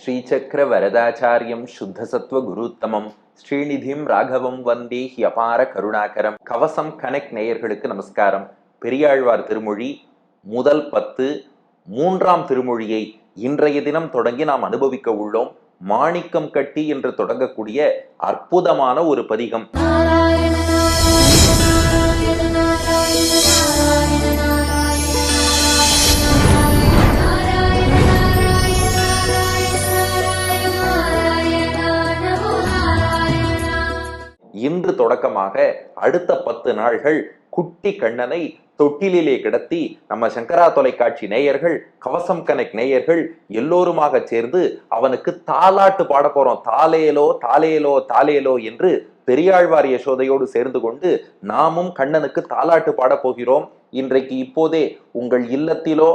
ஸ்ரீசக்கர வரதாச்சாரியம் சுத்தசத்வ குருத்தமம். ஸ்ரீநிதிம் ராகவம் வந்தே he அபார கருணாகரம். கவசம் connect நேயர்களுக்கு நமஸ்காரம். பெரியாழ்வார் திருமொழி முதல் பத்து மூன்றாம் திருமொழியை இன்றைய தினம் தொடங்கி நாம் அனுபவிக்க உள்ளோம். மாணிக்கம் கட்டி என்று தொடங்கக்கூடிய அற்புதமான ஒரு பதிகம். இன்று தொடக்கமாக அடுத்த பத்து நாள்கள் குட்டி கண்ணனை தொட்டிலே கிடத்தி நம்ம சங்கரா தொலைக்காட்சி நேயர்கள் கவசம் கனெக்ட் நேயர்கள் எல்லோருமாக சேர்ந்து அவனுக்கு தாலாட்டு பாட போறோம். தாலேலோ தாலேலோ தாலேலோ என்று பெரியாழ்வார் யசோதையோடு சேர்ந்து கொண்டு நாமும் கண்ணனுக்கு தாலாட்டு பாட போகிறோம். இன்றைக்கு இப்போதே உங்கள் இல்லத்திலோ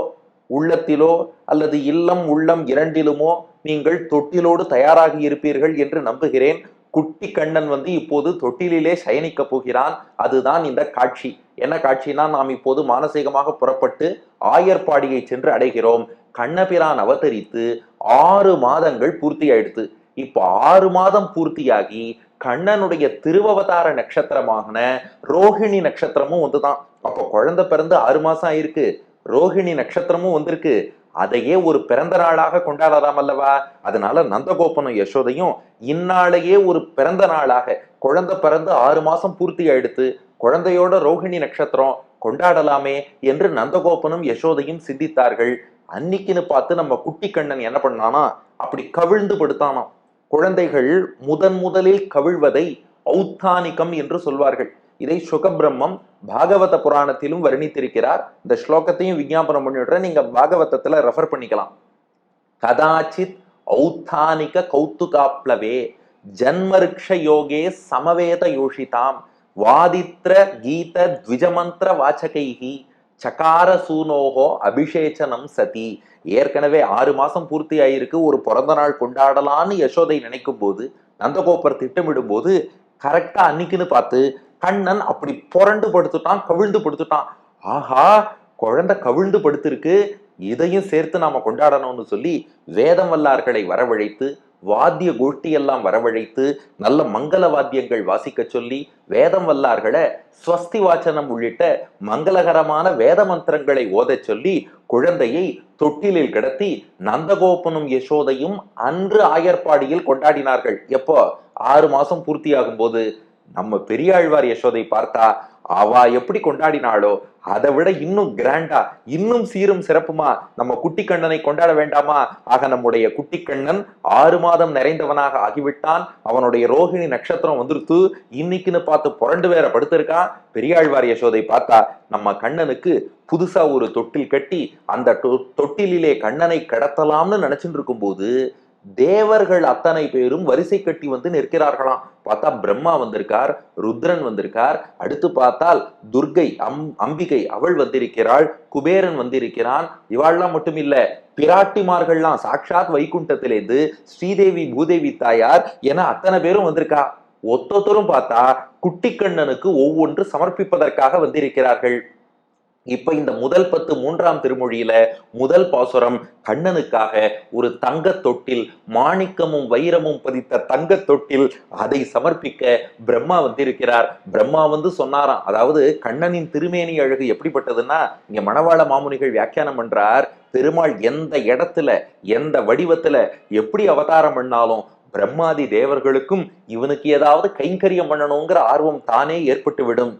உள்ளத்திலோ அல்லது இல்லம் உள்ளம் இரண்டிலுமோ நீங்கள் தொட்டிலோடு தயாராகி இருப்பீர்கள் என்று நம்புகிறேன். குட்டி கண்ணன் வந்து இப்போது தொட்டிலிலே சயனிக்க போகிறான். அதுதான் இந்த காட்சி. என்ன காட்சினா நாம் இப்போது மானசீகமாக புறப்பட்டு ஆயர்பாடியை சென்று அடைகிறோம். கண்ணபிரான் அவதரித்து ஆறு மாதங்கள் பூர்த்தி ஆயிடுத்து. இப்போ ஆறு மாதம் பூர்த்தியாகி கண்ணனுடைய திருவவதார நட்சத்திரமான ரோஹிணி நட்சத்திரமும் வந்துதான் அப்போ குழந்தை பிறந்து ஆறு மாசம் ஆயிருக்கு. ரோஹிணி நட்சத்திரமும் வந்திருக்கு. அதையே ஒரு பிறந்த நாளாக கொண்டாடலாம் அல்லவா? அதனால நந்தகோபனும் யசோதையும் இந்நாளையே ஒரு பிறந்த நாளாக குழந்தை பிறந்து ஆறு மாசம் பூர்த்தி ஆயிடுத்து குழந்தையோட ரோஹிணி நட்சத்திரம் கொண்டாடலாமே என்று நந்தகோபனும் யசோதையும் சிந்தித்தார்கள். அன்னைக்குன்னு பார்த்து நம்ம குட்டி கண்ணன் என்ன பண்ணானா அப்படி கவிழ்ந்து படுத்தானாம். குழந்தைகள் முதன் முதலில் கவிழ்வதை ஔத்தானிக்கம் என்று சொல்வார்கள். இதை சுகபிரம்மம் பாகவத புராணத்திலும் வர்ணித்திருக்கிறார். இந்த ஸ்லோகத்தையும் விஞ்ஞாபனம் பண்ணிவிடுறேன் நீங்க பாகவதத்துல ரெஃபர் பண்ணிக்கலாம். கதாச்சித் ஔத்தானிக கௌத்துகாப்ளவே ஜன்மருக்ஷ யோகே சமவேத யோஷிதாம் வாதித்ர கீத த்விஜமந்திர வாச்சகைகி சகார சூனோகோ அபிஷேச்சனம் சதி. ஏற்கனவே ஆறு மாசம் பூர்த்தி ஆயிருக்கு. ஒரு பிறந்த நாள் கொண்டாடலான்னு யசோதை நினைக்கும் போது நந்தகோபர் திட்டமிடும் போது கரெக்டா அன்னைக்குன்னு பார்த்து கண்ணன் அப்படி புரண்டு படுத்துட்டான் கவிழ்ந்து படுத்துட்டான் ஆஹா குழந்தை கவிழ்ந்து படுத்திருக்கு இதையும் சேர்த்து நாம கொண்டாடணும்னு சொல்லி வேதம் வல்லார்களை வரவழைத்து வாத்திய கோஷ்டி எல்லாம் வரவழைத்து நல்ல மங்கள வாத்தியங்கள் வாசிக்க சொல்லி வேதம் வல்லார்களை ஸ்வஸ்தி வாச்சனம் உள்ளிட்ட மங்களகரமான வேத மந்திரங்களை ஓதச் சொல்லி குழந்தையை தொட்டிலில் கிடத்தி நந்தகோபனும் யசோதையும் அன்று ஆயர்பாடியில் கொண்டாடினார்கள். எப்போ? ஆறு மாசம் பூர்த்தியாகும் போது நம்ம பெரியாழ்வார் யசோதை பார்த்தா அவ எப்படி கொண்டாடினாளோ அதை விட இன்னும் கிராண்டா இன்னும் சீரும் சிறப்புமா நம்ம குட்டி கண்ணனை கொண்டாட வேண்டாமா? ஆக நம்முடைய குட்டி கண்ணன் ஆறு மாதம் நிறைந்தவனாக ஆகிவிட்டான். அவனுடைய ரோஹிணி நட்சத்திரம் வந்துருத்து இன்னைக்குன்னு பார்த்து புரண்டு வேற படுத்திருக்கான் பெரியாழ்வார் யசோதை பார்த்தா நம்ம கண்ணனுக்கு புதுசா ஒரு தொட்டில் கட்டி அந்த தொ- தொட்டிலிலே கண்ணனை கடத்தலாம்னு நினைச்சிட்டு இருக்கும்போது தேவர்கள் அத்தனை பேரும் வரிசை கட்டி வந்து நிற்கிறார்களாம். பார்த்தா பிரம்மா வந்திருக்கார் ருத்ரன் வந்திருக்கார். அடுத்து பார்த்தால் துர்கை அம் அம்பிகை அவள் வந்திருக்கிறாள் குபேரன் வந்திருக்கிறான். இவாள்லாம் மட்டும் இல்ல பிராட்டிமார்கள்லாம் சாட்சாத் வைகுண்டத்திலேருந்து ஸ்ரீதேவி பூதேவி தாயார் என அத்தனை பேரும் வந்திருக்கா. ஒத்தொத்தரும் பார்த்தா குட்டிக்கண்ணனுக்கு ஒவ்வொன்று சமர்ப்பிப்பதற்காக வந்திருக்கிறார்கள். இப்ப இந்த முதல் பத்து மூன்றாம் திருமொழியில முதல் பாசுரம் கண்ணனுக்காக ஒரு தங்க தொட்டில் மாணிக்கமும் வைரமும் பதித்த தங்க தொட்டில் அதை சமர்ப்பிக்க பிரம்மா வந்திருக்கிறார். பிரம்மா வந்து சொன்னாராம் அதாவது கண்ணனின் திருமேனி அழகு எப்படிப்பட்டதுன்னா இங்க மணவாள மாமுனிகள் வியாக்கியானம் பண்றார் பெருமாள் எந்த இடத்துல எந்த வடிவத்துல எப்படி அவதாரம் பண்ணாலும் பிரம்மாதி தேவர்களுக்கும் இவனுக்கு ஏதாவது கைங்கரியம் பண்ணணுங்கிற ஆர்வம் தானே ஏற்பட்டு விடும்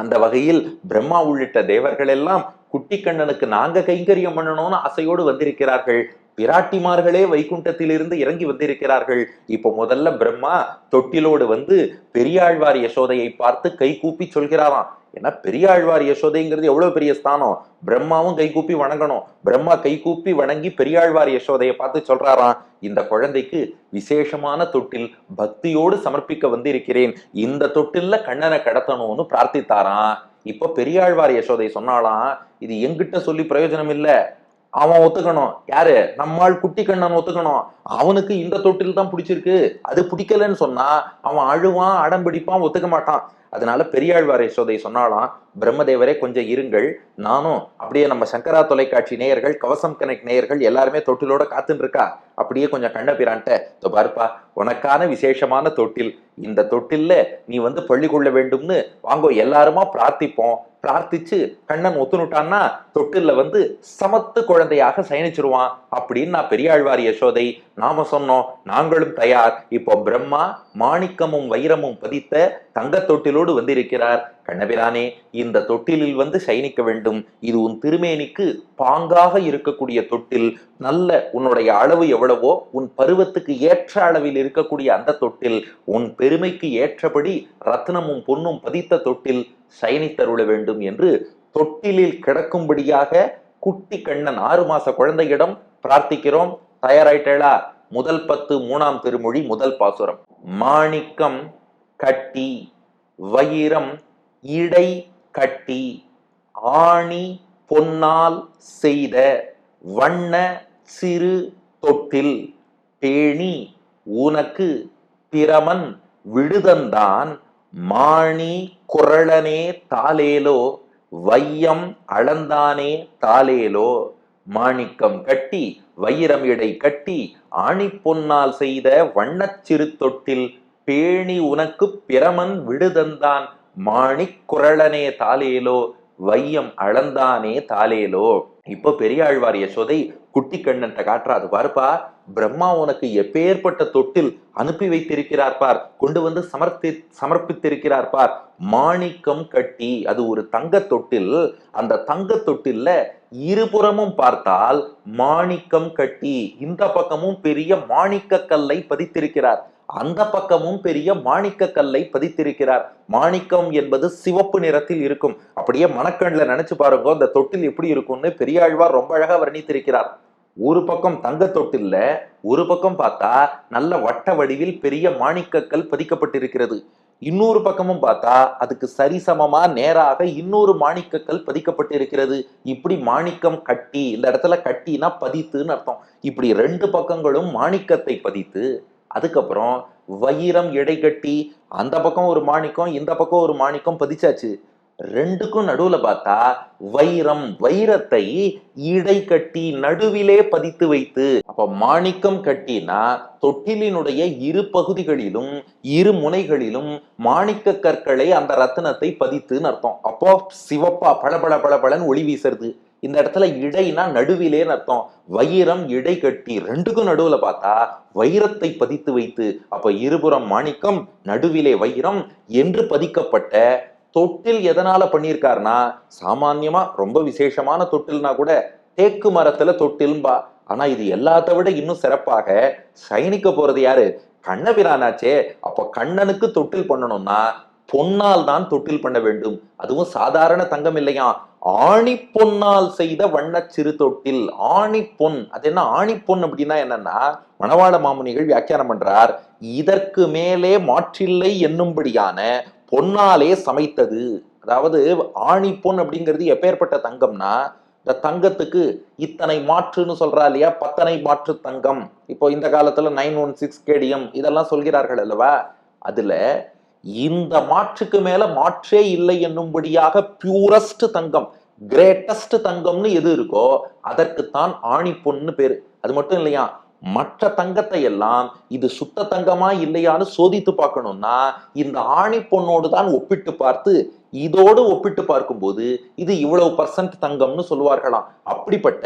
அந்த வகையில் பிரம்மா உள்ளிட்ட தேவர்கள் எல்லாம் குட்டி கண்ணனுக்கு நாங்க கைங்கரியம் பண்ணணும்னு ஆசையோடு வந்திருக்கிறார்கள். பிராட்டிமார்களே வைகுண்டத்திலிருந்து இறங்கி வந்திருக்கிறார்கள். இப்போ முதல்ல பிரம்மா தொட்டிலோடு வந்து பெரியாழ்வார் யசோதையை பார்த்து கை கூப்பி சொல்கிறாராம். ஏன்னா பெரியாழ்வார் யசோதைங்கிறது எவ்வளவு பெரிய ஸ்தானம்? பிரம்மாவும் கைகூப்பி வணங்கணும். பிரம்மா கைகூப்பி வணங்கி பெரியாழ்வார் யசோதையை பார்த்து சொல்றாராம் இந்த குழந்தைக்கு விசேஷமான தொட்டில் பக்தியோடு சமர்ப்பிக்க வந்திருக்கிறேன். இந்த தொட்டில்ல கண்ணனை கடத்தணும்னு பிரார்த்தித்தாராம். இப்ப பெரியாழ்வார் யசோதை சொன்னாலாம் இது எங்கிட்ட சொல்லி பிரயோஜனம் இல்ல அவன் ஒத்துக்கணும். யாரு? நம்மால் குட்டி கண்ணன் ஒத்துக்கணும். அவனுக்கு இந்த தொட்டில் தான் பிடிச்சிருக்கு. அது பிடிக்கலன்னு சொன்னா அவன் அழுவான் அடம்பிடிப்பான் ஒத்துக்க மாட்டான். அதனால பெரியாழ்வார் யசோதை சொன்னாலாம் பிரம்மதேவரே கொஞ்சம் இருங்கள். நானும் அப்படியே நம்ம சங்கரா தொலைக்காட்சி நேயர்கள் கவசம் கனெக்ட் நேயர்கள் எல்லாருமே தொட்டிலோட காத்துன்னு இருக்கா அப்படியே கொஞ்சம் கண்ண பிரான்ட்ட இதோ பாருப்பா உனக்கான விசேஷமான தொட்டில். இந்த தொட்டில்ல நீ வந்து பள்ளி கொள்ள வேண்டும்னு வாங்கோ எல்லாருமா பிரார்த்திப்போம். பிரார்த்திச்சு கண்ணன் ஒத்துனுட்டான்னா தொட்டில்ல வந்து சமத்து குழந்தையாக சயனிச்சிருவான் அப்படின்னு நான் பெரியாழ்வார் யசோதை நாம சொன்னோம் நாங்களும் தயார். இப்போ பிரம்மா மாணிக்கமும் வைரமும் பதித்த தங்க தொட்டிலோடு வந்திருக்கிறார். கண்ணபிரானே இந்த தொட்டிலில் வந்து சயனிக்க வேண்டும். இது உன் திருமேனிக்கு பாங்காக இருக்கக்கூடிய தொட்டில். நல்ல உன்னுடைய அளவு எவ்வளவோ உன் பருவத்துக்கு ஏற்ற அளவில் இருக்கக்கூடிய அந்த தொட்டில். உன் பெருமைக்கு ஏற்றபடி ரத்னமும் பொன்னும் பதித்த தொட்டில் சயனித்தருள வேண்டும் என்று தொட்டிலில் கிடக்கும்படியாக குட்டி கண்ணன் ஆறு மாச குழந்தையிடம் பிரார்த்திக்கிறோம். தயாராயிட்டேளா? முதல் பத்து மூணாம் திருமொழி முதல் பாசுரம். மாணிக்கம் கட்டி வைரம் இடை கட்டி ஆணி பொன்னால் செய்த வண்ண சிறு தொட்டில். பேணி உனக்கு பிரமன் விடுதந்தான். மாணி குரளனே தாலேலோ வையம் அளந்தானே தாலேலோ மாணிக்கம் கட்டி வைரம் இடை கட்டி ஆணி பொன்னால் செய்த வண்ணச் சிறு தொட்டில் பேணி உனக்கு பிரமன் விடுதந்தான். மாணிக் குரளனே தாலேலோ வையம் அளந்தானே தாலேலோ இப்போ பெரியாழ்வார் யசோதை குட்டி கண்ணன்ட்ட காட்டுறாது பாருப்பா பிரம்மா உனக்கு எப்பேற்பட்ட தொட்டில் அனுப்பி வைத்திருக்கிறார் பார். கொண்டு வந்து சமர்த்தி சமர்ப்பித்திருக்கிறார் பார். மாணிக்கம் கட்டி அது ஒரு தங்க தொட்டில். அந்த தங்க தொட்டில்ல இருபுறமும் பார்த்தால் மாணிக்கம் கட்டி இந்த பக்கமும் பெரிய மாணிக்க கல்லை பதித்திருக்கிறார். அந்த பக்கமும் பெரிய மாணிக்க கல்லை பதித்திருக்கிறார். மாணிக்கம் என்பது சிவப்பு நிறத்தில் இருக்கும். அப்படியே மணக்கண்ணில் நினைச்சு பாருங்க அந்த தொட்டில் எப்படி இருக்கும்னு பெரியாழ்வார் ரொம்ப அழகா வர்ணித்திருக்கிறார். ஒரு பக்கம் தங்க தொட்டில்ல ஒரு பக்கம் பார்த்தா நல்ல வட்ட வடிவில் பெரிய மாணிக்கக்கல் பதிக்கப்பட்டிருக்கிறது. இன்னொரு பக்கமும் பார்த்தா அதுக்கு சரிசமமா நேராக இன்னொரு மாணிக்கக்கல் பதிக்கப்பட்டிருக்கிறது. இப்படி மாணிக்கம் கட்டி இந்த இடத்துல கட்டினா பதித்துன்னு அர்த்தம். இப்படி ரெண்டு பக்கங்களும் மாணிக்கத்தை பதித்து அதுக்கப்புறம் வைரம் எடை கட்டி அந்த பக்கம் ஒரு மாணிக்கம் இந்த பக்கம் ஒரு மாணிக்கம் பதிச்சாச்சு. ரெண்டுக்கும் நடுவுல பார்த்தா வைரம் வைரத்தை இடை கட்டி நடுவிலே பதித்து வைத்து அப்ப மாணிக்கம் கட்டினா தொட்டிலினுடைய இரு பகுதிகளிலும் இரு முனைகளிலும் மாணிக்க கற்களை அந்த ரத்தினத்தை பதித்துன்னு அர்த்தம். அப்போ சிவப்பா பளபள பளபளன்னு ஒளி வீசுறது. இந்த இடத்துல இடைனா நடுவிலேன்னு அர்த்தம். வைரம் இடை கட்டி ரெண்டுக்கும் நடுவுல பார்த்தா வைரத்தை பதித்து வைத்து அப்ப இருபுறம் மாணிக்கம் நடுவிலே வைரம் என்று பதிக்கப்பட்ட தொட்டில் எதனால பண்ணியிருக்காருன்னா சாமான்யமா ரொம்ப விசேஷமான தொட்டில்னா கூட தேக்கு மரத்துல தொட்டில்பா ஆனா இது எல்லாத்த விட இன்னும் சிறப்பாக சைனிக்க போறது யாரு? கண்ணபிரானாச்சே. அப்ப கண்ணனுக்கு தொட்டில் பண்ணணும்னா பொன்னால் தான் தொட்டில் பண்ண வேண்டும். அதுவும் சாதாரண தங்கம் இல்லையா? ஆணி பொன்னால் செய்த வண்ண சிறு தொட்டில் ஆணி பொன். அது என்ன ஆணி பொன் அப்படின்னா என்னன்னா மணவாள மாமுனிகள் வியாக்கியானம் பண்றார் இதற்கு மேலே மாற்றில்லை என்னும்படியான பொன்னாலே சமைத்தது. அதாவது ஆணி பொன் அப்படிங்கிறது எப்பேற்பட்ட தங்கம்னா இந்த தங்கத்துக்கு இத்தனை மாற்றுன்னு சொல்றா இல்லையா? பத்தனை மாற்று தங்கம். இப்போ இந்த காலத்துல நைன் ஒன் சிக்ஸ் கேடிஎம் இதெல்லாம் சொல்கிறார்கள் அல்லவா? அதுல இந்த மாற்றுக்கு மேல மாற்றே இல்லை என்னும்படியாக பியூரஸ்ட் தங்கம் கிரேட்டஸ்ட் தங்கம்னு எது இருக்கோ அதற்குத்தான் ஆணி பொண்ணு பேரு. அது மட்டும் இல்லையா? மற்ற தங்கத்தை எல்லாம் இது சுத்த தங்கமா இல்லையான்னு சோதித்து பார்க்கணும்னா இந்த ஆணி பொண்ணோடு தான் ஒப்பிட்டு பார்த்து இதோடு ஒப்பிட்டு பார்க்கும்போது இது இவ்வளவு பர்சன்ட் தங்கம்னு சொல்லுவார்களாம். அப்படிப்பட்ட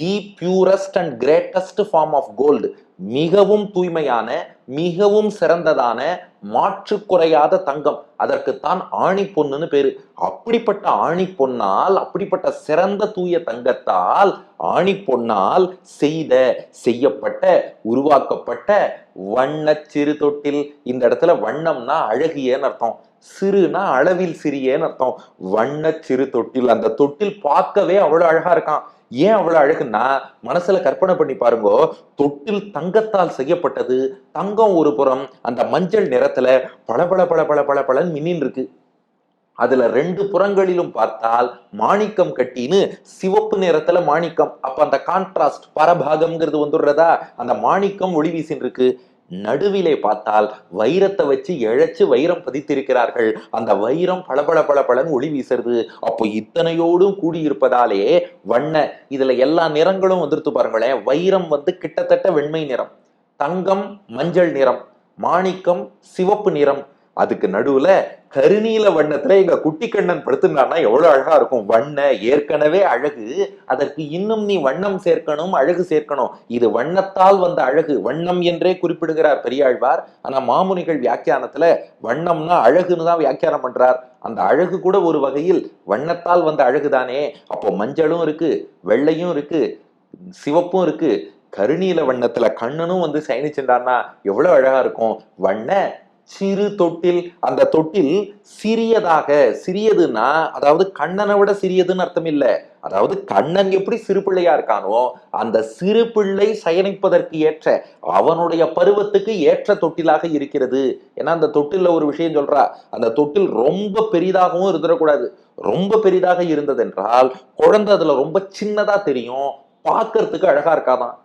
the purest and greatest form of gold மிகவும் தூய்மையான மிகவும் சிறந்ததான மாற்று குறையாத தங்கம். அதற்குத்தான் ஆணி பொண்ணுன்னு பேரு. அப்படிப்பட்ட ஆணி பொன்னால் அப்படிப்பட்ட சிறந்த தூய தங்கத்தால் ஆணி பொன்னால் செய்த செய்யப்பட்ட உருவாக்கப்பட்ட வண்ண சிறு தொட்டில். இந்த இடத்துல வண்ணம்னா அழகியன்னு அர்த்தம். சிறுனா அளவில் சிறியன்னு அர்த்தம். வண்ண சிறு தொட்டில். அந்த தொட்டில் பார்க்கவே அவ்வளவு அழகா இருக்கான். ஏன் அவ்வளவு அழகுன்னா மனசுல கற்பனை பண்ணி பாருங்க தொட்டில் தங்கத்தால் செய்யப்பட்டது. தங்கம் ஒரு புறம் அந்த மஞ்சள் நிறத்துல பளபள பல பல பல பளன்னு மின்னின் இருக்கு. அதுல ரெண்டு புறங்களிலும் பார்த்தால் மாணிக்கம் கட்டின்னு சிவப்பு நிறத்துல மாணிக்கம். அப்ப அந்த கான்ட்ராஸ்ட் பரபாகம்ங்கிறது வந்துடுறதா? அந்த மாணிக்கம் ஒளி வீசின் இருக்கு. நடுவிலே பார்த்தால் வைரத்தை வச்சு இழைச்சு வைரம் பதித்திருக்கிறார்கள். அந்த வைரம் பளபள பளபளன்னு ஒளி வீசுறது. அப்போ இத்தனையோடும் கூடியிருப்பதாலே வண்ண இதுல எல்லா நிறங்களும் வந்துருத்து பாருங்களேன். வைரம் வந்து கிட்டத்தட்ட வெண்மை நிறம். தங்கம் மஞ்சள் நிறம். மாணிக்கம் சிவப்பு நிறம். அதுக்கு நடுவுல கருநீல வண்ணத்துல எங்க குட்டி கண்ணன் படுத்துனான்னா எவ்வளவு அழகா இருக்கும். வண்ண ஏற்கனவே அழகு. அதற்கு இன்னும் நீ வண்ணம் சேர்க்கணும் அழகு சேர்க்கணும். இது வண்ணத்தால் வந்த அழகு. வண்ணம் என்றே குறிப்பிடுகிறார் பெரியாழ்வார். ஆனா மாமுனிகள் வியாக்கியானத்துல வண்ணம்னா அழகுன்னு தான் வியாக்கியானம் பண்றார். அந்த அழகு கூட ஒரு வகையில் வண்ணத்தால் வந்த அழகுதானே. அப்போ மஞ்சளும் இருக்கு வெள்ளையும் இருக்கு சிவப்பும் இருக்கு. கருநீல வண்ணத்துல கண்ணனும் வந்து சயனிச்சுட்டான்னா எவ்வளவு அழகா இருக்கும். வண்ண சிறு தொட்டில் அந்த தொட்டில் சிறியதாக சிறியதுன்னா அதாவது கண்ணனை விட சிறியதுன்னு அர்த்தம் இல்லை அதாவது கண்ணன் எப்படி சிறு பிள்ளையா இருக்கானோ அந்த சிறு பிள்ளை சயனிப்பதற்கு ஏற்ற அவனுடைய பருவத்துக்கு ஏற்ற தொட்டிலாக இருக்கிறது. ஏன்னா அந்த தொட்டில ஒரு விஷயம் சொல்றா அந்த தொட்டில் ரொம்ப பெரிதாகவும் இருந்துடக்கூடாது. ரொம்ப பெரிதாக இருந்ததென்றால் குழந்தை அதுல ரொம்ப சின்னதா தெரியும் பார்க்கறதுக்கு அழகா இருக்காதான்.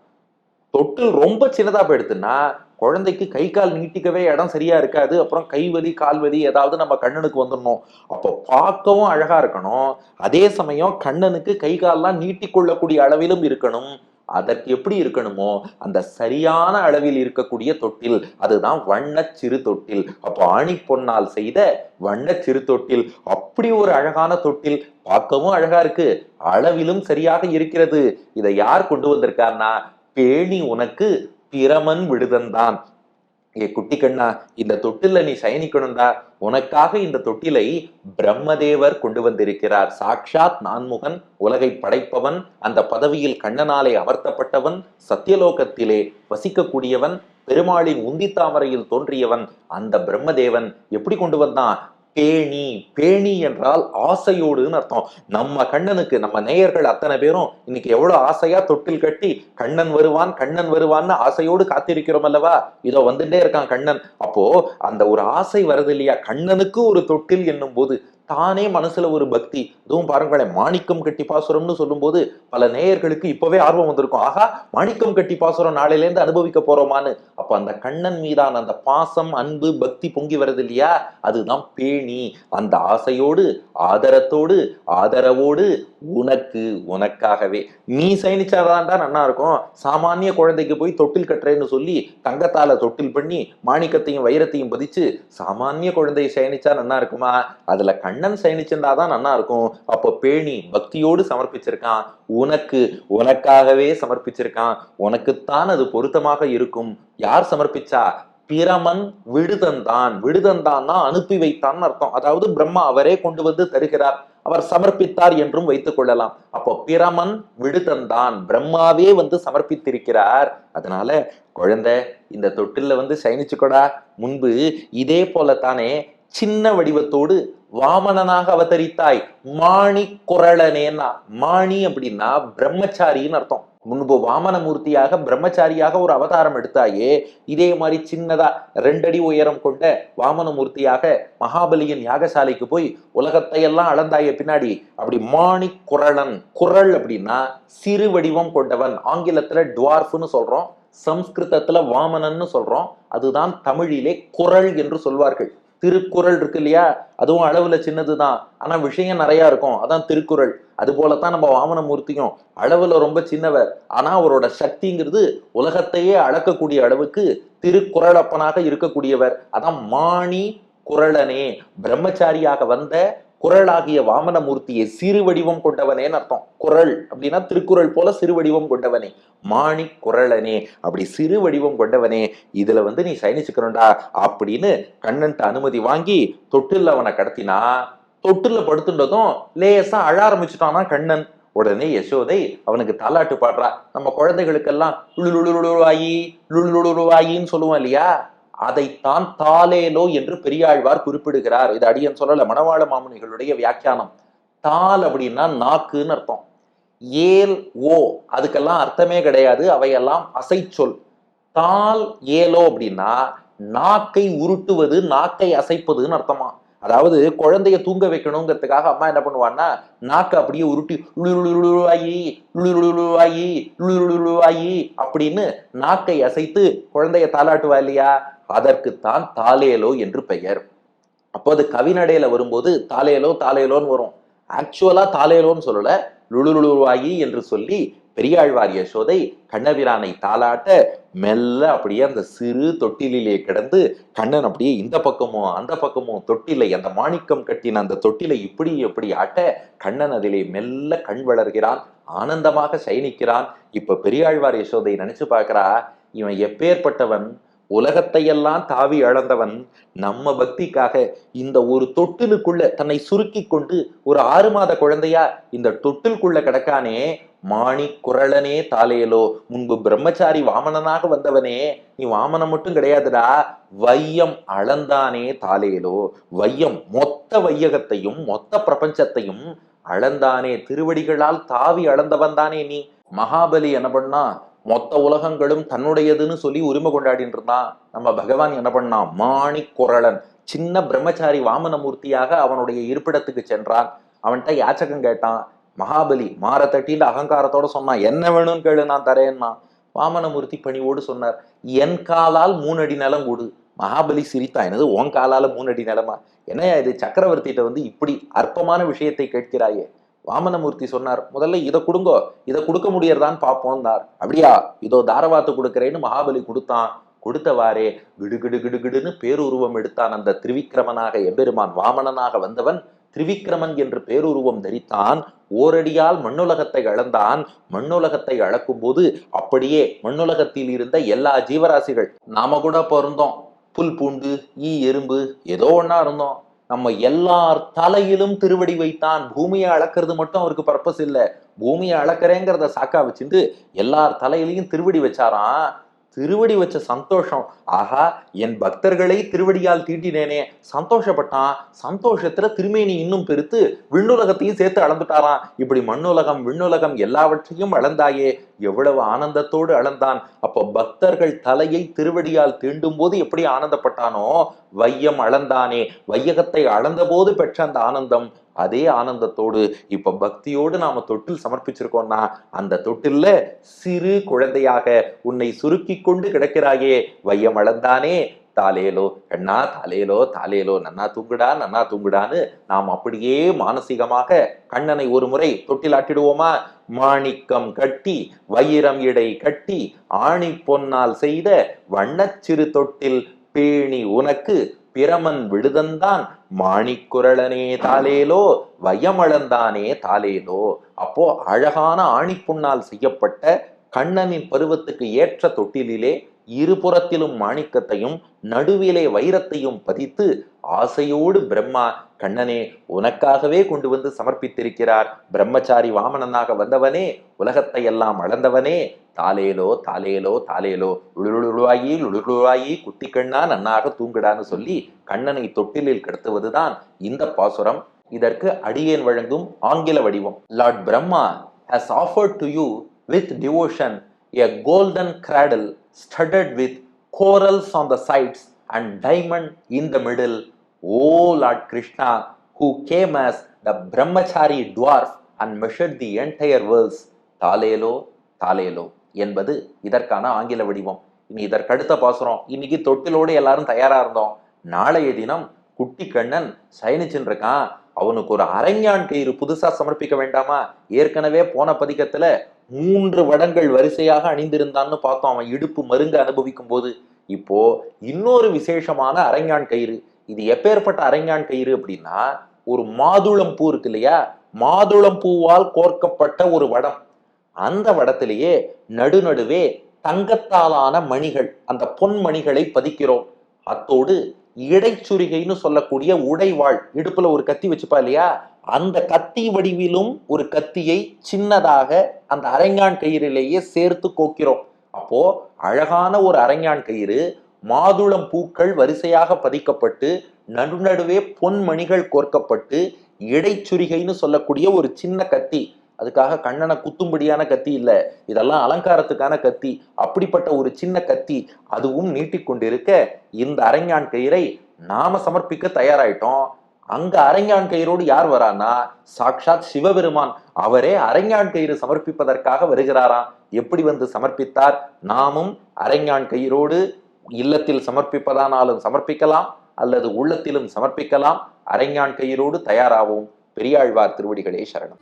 தொட்டில் ரொம்ப சின்னதா போயிடுத்துன்னா குழந்தைக்கு கை கால் நீட்டிக்கவே இடம் சரியா இருக்காது. அப்புறம் கை வலி கால் வலி ஏதாவது நம்ம கண்ணனுக்கு வந்துடணும். அப்போ பார்க்கவும் அழகா இருக்கணும். அதே சமயம் கண்ணனுக்கு கை கால்லாம் நீட்டிக்கொள்ளக்கூடிய அளவிலும் இருக்கணும். அதற்கு எப்படி இருக்கணுமோ அந்த சரியான அளவில் இருக்கக்கூடிய தொட்டில். அதுதான் வண்ண சிறு தொட்டில். அப்போ ஆணி பொன்னால் செய்த வண்ண சிறு தொட்டில். அப்படி ஒரு அழகான தொட்டில். பார்க்கவும் அழகா இருக்கு. அளவிலும் சரியாக இருக்கிறது. இதை யார் கொண்டு வந்திருக்காருன்னா பேணி உனக்கு பிரமன் விடுதந்தான். ஏ குட்டி கண்ணா இந்த தொட்டில நீ சயனிக்கணும்டா. உனக்காக இந்த தொட்டிலை பிரம்மதேவர் கொண்டு வந்திருக்கிறார். சாக்ஷாத் நான்முகன் உலகை படைப்பவன் அந்த பதவியில் கண்ணனாலே அமர்த்தப்பட்டவன் சத்தியலோகத்திலே வசிக்கக்கூடியவன் பெருமாளின் உந்தி தாமரையில் தோன்றியவன் அந்த பிரம்மதேவன் எப்படி கொண்டு வந்தான்? பேணி பேணி என்றால் ஆசையோடுன்னு அர்த்தம். நம்ம கண்ணனுக்கு நம்ம நேயர்கள் அத்தனை பேரும் இன்னைக்கு எவ்வளவு ஆசையா தொட்டில் கட்டி கண்ணன் வருவான் கண்ணன் வருவான்னு ஆசையோடு காத்திருக்கிறோம் அல்லவா? இதோ வந்துட்டே இருக்கான் கண்ணன். அப்போ அந்த ஒரு ஆசை வருது இல்லையா? கண்ணனுக்கு ஒரு தொட்டில் என்னும் போது தானே மனசுல ஒரு பக்தி. அதுவும் பாருங்களேன் மாணிக்கம் கட்டி பாசுரம்னு சொல்லும்போது பல நேயர்களுக்கு இப்பவே ஆர்வம் வந்திருக்கும். ஆகா மாணிக்கம் கட்டி பாசுரம் நாளையிலேருந்து அனுபவிக்க போறோமான்னு. அப்ப அந்த கண்ணன் மீதான அந்த பாசம் அன்பு பக்தி பொங்கி வருது இல்லையா? அதுதான் பேணி. அந்த ஆசையோடு ஆதரத்தோடு ஆதரவோடு உனக்கு உனக்காகவே. நீ சயனிச்சாதான்டா நன்னா இருக்கும். சாமானிய குழந்தைக்கு போய் தொட்டில் கட்டுறேன்னு சொல்லி தங்கத்தால தொட்டில் பண்ணி மாணிக்கத்தையும் வைரத்தையும் பதிச்சு சாமானிய குழந்தையை சயனிச்சா நன்னா இருக்குமா? அதுல கண்ணன் சயனிச்சிருந்தாதான் நன்னா இருக்கும். அப்போ பேணி பக்தியோடு சமர்ப்பிச்சிருக்கான். உனக்கு உனக்காகவே சமர்ப்பிச்சிருக்கான். உனக்குத்தான் அது பொருத்தமாக இருக்கும். யார் சமர்ப்பிச்சா? பிரமன் விடுதந்தான். விடுதந்தான்னா அனுப்பி வைத்தான் அர்த்தம். அதாவது பிரம்மா அவரே கொண்டு வந்து தருகிறார். அவர் சமர்ப்பித்தார் என்றும் வைத்துக் கொள்ளலாம். அப்போ பிரமன் விடுதந்தான். பிரம்மாவே வந்து சமர்ப்பித்திருக்கிறார். அதனால குழந்தை இந்த தொட்டில்ல வந்து சயனிச்சுக்கொடா. முன்பு இதே போல தானே சின்ன வடிவத்தோடு வாமனனாக அவதரித்தாய். மாணி குரளனேன்னா மாணி அப்படின்னா பிரம்மச்சாரின்னு அர்த்தம். முன்பு வாமனமூர்த்தியாக பிரம்மச்சாரியாக ஒரு அவதாரம் எடுத்தாயே இதே மாதிரி சின்னதா ரெண்டடி உயரம் கொண்ட வாமனமூர்த்தியாக மகாபலியின் யாகசாலைக்கு போய் உலகத்தையெல்லாம் அளந்தாய பின்னாடி அப்படி மாணி குரளன் குரல் அப்படின்னா சிறு வடிவம் கொண்டவன். ஆங்கிலத்துல டுவார்ஃப்னு சொல்றோம் சம்ஸ்கிருதத்துல வாமனன்னு சொல்றோம். அதுதான் தமிழிலே குரல் என்று சொல்வார்கள். திருக்குறள் இருக்கு இல்லையா? அதுவும் அளவுல சின்னதுதான் ஆனா விஷயம் நிறைய இருக்கும். அதான் திருக்குறள். அது போலத்தான் நம்ம வாமனமூர்த்தியும் அளவுல ரொம்ப சின்னவர். ஆனா அவரோட சக்திங்கிறது உலகத்தையே அளக்கக்கூடிய அளவுக்கு திருக்குறளப்பனாக இருக்கக்கூடியவர். அதான் மாணி குரளனே பிரம்மச்சாரியாக வந்த குரலாகிய வாமனமூர்த்தியை சிறு வடிவம் கொண்டவனேன்னு அர்த்தம். குரல் அப்படின்னா திருக்குறள் போல சிறு வடிவம் கொண்டவனே. மாணி குரலனே. அப்படி சிறு வடிவம் கொண்டவனே. இதுல வந்து நீ சயனிச்சுக்கணும்டா அப்படின்னு கண்ணன்ட்ட அனுமதி வாங்கி தொட்டில் அவனை கடத்தினா தொட்டில படுத்துட்டதும் லேசா அழ ஆரம்பிச்சுட்டானா கண்ணன். உடனே யசோதை அவனுக்கு தாலாட்டு பாடுறா. நம்ம குழந்தைகளுக்கெல்லாம் லுளுளுளுவாயி லுளுளுளுவாயின்னு சொல்லுவோம் இல்லையா? அதைத்தான் தாலேலோ என்று பெரியாழ்வார் குறிப்பிடுகிறார். இது அடியன் சொல்லல மணவாள மாமுனிகளுடைய வியாக்கியானம். தால் அப்படின்னா நாக்குன்னு அர்த்தம். ஏல் ஓ அதுக்கெல்லாம் அர்த்தமே கிடையாது. அவையெல்லாம் அசைச்சொல் தால் ஏலோ அப்படின்னா நாக்கை உருட்டுவது நாக்கை அசைப்பதுன்னு அர்த்தமா? அதாவது குழந்தைய தூங்க வைக்கணுங்கிறதுக்காக அம்மா என்ன பண்ணுவான்னா நாக்கு அப்படியே உருட்டி லுளுளுளுவாயி லுளுளுளுவாயி லுளுளுளுவாயி அப்படின்னு நாக்கை அசைத்து குழந்தைய தாளாட்டுவா இல்லையா அதற்குத்தான் தாலேலோ என்று பெயர். அப்போ அது கவிநடையில வரும்போது தாலேலோ தாலேலோன்னு வரும். ஆக்சுவலா தாலேலோன்னு சொல்லல லுழுலுழுவாயி என்று சொல்லி பெரியாழ்வார் யசோதை கண்ணபிரானை தாளாட்ட மெல்ல அப்படியே அந்த சிறு தொட்டிலே கிடந்து கண்ணன் அப்படியே இந்த பக்கமும் அந்த பக்கமும் தொட்டிலை அந்த மாணிக்கம் கட்டின அந்த தொட்டிலை இப்படி எப்படி ஆட்ட கண்ணன் அதிலே மெல்ல கண் வளர்கிறான் ஆனந்தமாக சயனிக்கிறான். இப்ப பெரியாழ்வார் யசோதை நினைச்சு பார்க்கறா இவன் எப்பேற்பட்டவன்? உலகத்தையெல்லாம் தாவி அளந்தவன் நம்ம பக்திக்காக இந்த ஒரு தொட்டிலுக்குள்ள தன்னை சுருக்கி கொண்டு ஒரு ஆறு மாத குழந்தையா இந்த தொட்டிலுக்குள்ள கிடக்கானே மாணி குரளனே தாலேலோ முன்பு பிரம்மச்சாரி வாமனனாக வந்தவனே நீ வாமனம் மட்டும் கிடையாதுடா வையம் அளந்தானே தாலேலோ வையம் மொத்த வையகத்தையும் மொத்த பிரபஞ்சத்தையும் அளந்தானே திருவடிகளால் தாவி அளந்தவன் தானே நீ. மகாபலி என்ன பண்ணா மொத்த உலகங்களும் தன்னுடையதுன்னு சொல்லி உரிமை கொண்டாடிட்டு இருந்தான் நம்ம பகவான் என்ன பண்ணான் மாணிக்குரளன் சின்ன பிரம்மச்சாரி வாமனமூர்த்தியாக அவனுடைய இருப்பிடத்துக்கு சென்றான். அவன்கிட்ட யாச்சகம் கேட்டான் மகாபலி மாற தட்டியில் அகங்காரத்தோட சொன்னான் என்ன வேணும்னு கேளு நான் தரேன்னா? வாமனமூர்த்தி பணிவோடு சொன்னார் என் காலால் மூணடி நிலம் கொடு. மகாபலி சிரித்தான் என்னது உன் காலால மூணு அடி நிலமா? என்னையா இது சக்கரவர்த்திகிட்ட வந்து இப்படி அற்பமான விஷயத்தை கேட்கிறாயே? வாமனமூர்த்தி சொன்னார் முதல்ல இதை கொடுங்கோ இதை கொடுக்க முடியறதான்னு பார்ப்போம்னார் அப்படியா? இதோ தாரவாத்து கொடுக்குறேன்னு மகாபலி கொடுத்தான். கொடுத்தவாறே கிடுகிடு கிடுகிடுன்னு பேருருவம் எடுத்தான் அந்த திரிவிக்கிரமனாக எம்பெருமான் வாமனனாக வந்தவன். திரிவிக்ரமன் என்று பேருருவம் தரித்தான். ஓரடியால் மண்ணுலகத்தை அளந்தான். மண்ணுலகத்தை அளக்கும் போது அப்படியே மண்ணுலகத்தில் இருந்த எல்லா ஜீவராசிகள் நாம கூட பிறந்தோம். புல் பூண்டு ஈ எறும்பு ஏதோ ஒன்னா இருந்தோம். நம்ம எல்லார் தலையிலும் திருவடி வைத்தான். பூமியை அளக்கிறது மட்டும் அவருக்கு பர்பஸ் இல்லை. பூமியை அளக்கிறேங்கிறத சாக்கா வச்சுட்டு எல்லார் தலையிலையும் திருவடி வச்சாராம். திருவடி வச்ச சந்தோஷம். ஆஹா என் பக்தர்களை திருவடியால் தீட்டினேனே. சந்தோஷப்பட்டான். சந்தோஷத்துல திருமேனி இன்னும் பெருத்து விண்ணுலகத்தையும் சேர்த்து அளந்துட்டாராம். இப்படி மண்ணுலகம் விண்ணுலகம் எல்லாவற்றையும் அளந்தாயே. எவ்வளவு ஆனந்தத்தோடு அளந்தான். அப்போ பக்தர்கள் தலையை திருவடியால் தீண்டும் போது எப்படி ஆனந்தப்பட்டானோ? வையம் அளந்தானே. வையகத்தை அளந்த போது பெற்ற அந்த ஆனந்தம் அதே ஆனந்தத்தோடு. இப்ப பக்தியோடு நாம தொட்டில் சமர்ப்பிச்சிருக்கோம்னா அந்த தொட்டில்ல சிறு குழந்தையாக உன்னை சுருக்கி கொண்டு கிடக்கிறாயே. வையம் அளந்தானே. தாலேலோ கண்ணா தாலேலோ தாலேலோ நன்னா தூங்குடா நன்னா தூங்குடான்னு நாம் அப்படியே மானசீகமாக கண்ணனை ஒரு முறை தொட்டிலாட்டிடுவோமா மாணிக்கம் கட்டி வைரம் இடை கட்டி ஆணி பொன்னால் செய்த வண்ணச்சிறு தொட்டில் பேணி உனக்கு பிரமன் விடுதந்தான். மாணிக்குரளனே தாலேலோ வையமளந்தானே தாலேலோ அப்போ அழகான ஆணிப்புண்ணால் செய்யப்பட்ட கண்ணனின் பருவத்துக்கு ஏற்ற தொட்டிலிலே இருபுறத்திலும் மாணிக்கத்தையும் நடுவிலே வைரத்தையும் பதித்து ஆசையோடு பிரம்மா கண்ணனே உனக்காகவே கொண்டு வந்து சமர்ப்பித்திருக்கிறார். பிரம்மச்சாரி வாமனனாக வந்தவனே உலகத்தை எல்லாம் அளந்தவனே. தாலேலோ தாலேலோ தாலேலோ. உளுளுவாயி உளுளுவாயி குட்டி கண்ணா நன்னாக தூங்குடான்னு சொல்லி கண்ணனை தொட்டிலில் கிடத்துவதுதான் இந்த பாசுரம் இதற்கு அடியேன் வழங்கும் ஆங்கில வடிவம் lord Brahma has offered to you with devotion a golden cradle studded with corals on the sides and diamond in the middle. O Lord Krishna, who came as the brahmachari dwarf and measured the entire worlds. தாலேலோ தாலேலோ என்பது இதற்கான ஆங்கில வடிவம். இனி இதற்கடுத்த பாசுரம். இன்னைக்கு தொட்டிலோடு எல்லாரும் தயாரா இருந்தோம். நாளைய தினம் குட்டி கண்ணன் சயனிச்சுன்னு இருக்கான். அவனுக்கு ஒரு அரங்கான் கயிறு புதுசா சமர்ப்பிக்க வேண்டாமா? ஏற்கனவே போன பதிக்கத்துல மூன்று வடங்கள் வரிசையாக அணிந்திருந்தான்னு பார்த்தோம். அவன் இடுப்பு மருங்க அனுபவிக்கும் போது இப்போ இன்னொரு விசேஷமான அரங்கான் கயிறு. இது எப்பேற்பட்ட அரங்கான் கயிறு அப்படின்னா ஒரு மாதுளம் பூ இருக்கு இல்லையா? மாதுளம் பூவால் கோர்க்கப்பட்ட ஒரு வடம். அந்த வடத்திலேயே நடுநடுவே தங்கத்தாலான மணிகள் அந்த பொன் மணிகளை பதிக்கிறோம். அத்தோடு இடைச்சுரிகைன்னு சொல்லக்கூடிய உடைவாள் இடுப்புல ஒரு கத்தி வச்சுப்பா இல்லையா? அந்த கத்தி வடிவிலும் ஒரு கத்தியை சின்னதாக அந்த அரஞ்ஞான் கயிறிலேயே சேர்த்து கோக்கிறோம். அப்போ அழகான ஒரு அரைஞான் கயிறு மாதுளம் பூக்கள் வரிசையாக பதிக்கப்பட்டு நடுநடுவே பொன் மணிகள் கோர்க்கப்பட்டு இடைச்சுரிகைன்னு சொல்லக்கூடிய ஒரு சின்ன கத்தி. அதுக்காக கண்ணனை குத்தும்படியான கத்தி இல்ல. இதெல்லாம் அலங்காரத்துக்கான கத்தி. அப்படிப்பட்ட ஒரு சின்ன கத்தி அதுவும் நீட்டிக்கொண்டிருக்க இந்த அரங்கான் கயிறை நாம சமர்ப்பிக்க தயாராயிட்டோம். அங்க அரங்கான் கயிறோடு யார் வரானா சாக்ஷாத் சிவபெருமான். அவரே அரங்கான் கயிறு சமர்ப்பிப்பதற்காக வருகிறாராம். எப்படி வந்து சமர்ப்பித்தார்? நாமும் அரங்கான் கயிறோடு இல்லத்தில் சமர்ப்பிப்பதானாலும் சமர்ப்பிக்கலாம் அல்லது உள்ளத்திலும் சமர்ப்பிக்கலாம். அரங்கான் கயிறோடு தயாராகவும் பெரியாழ்வார் திருவடிகளே சரணம்.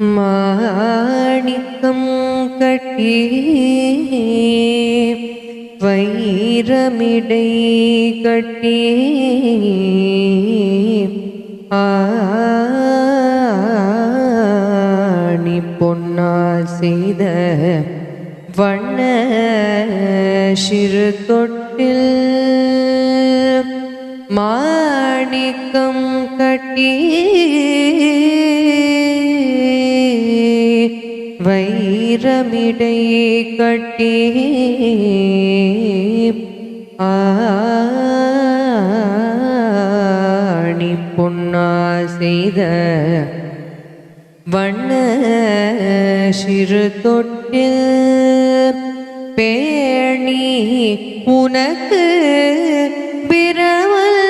மாணிக்கம் கட்டி வைரமிடை கட்டி ஆணி பொன்னா செய்த வண்ண சிறு தொட்டில் மாணிக்கம் கட்டி வைரமிடை கட்டி ஆணி பொன்னா செய்த வண்ண சிறு தொட்டு பேணி உனக்கு பிறவல்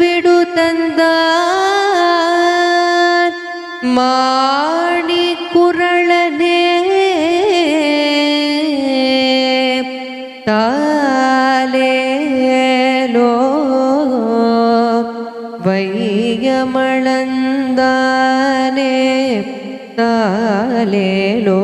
விடு தந்தார். மா தாலேலோ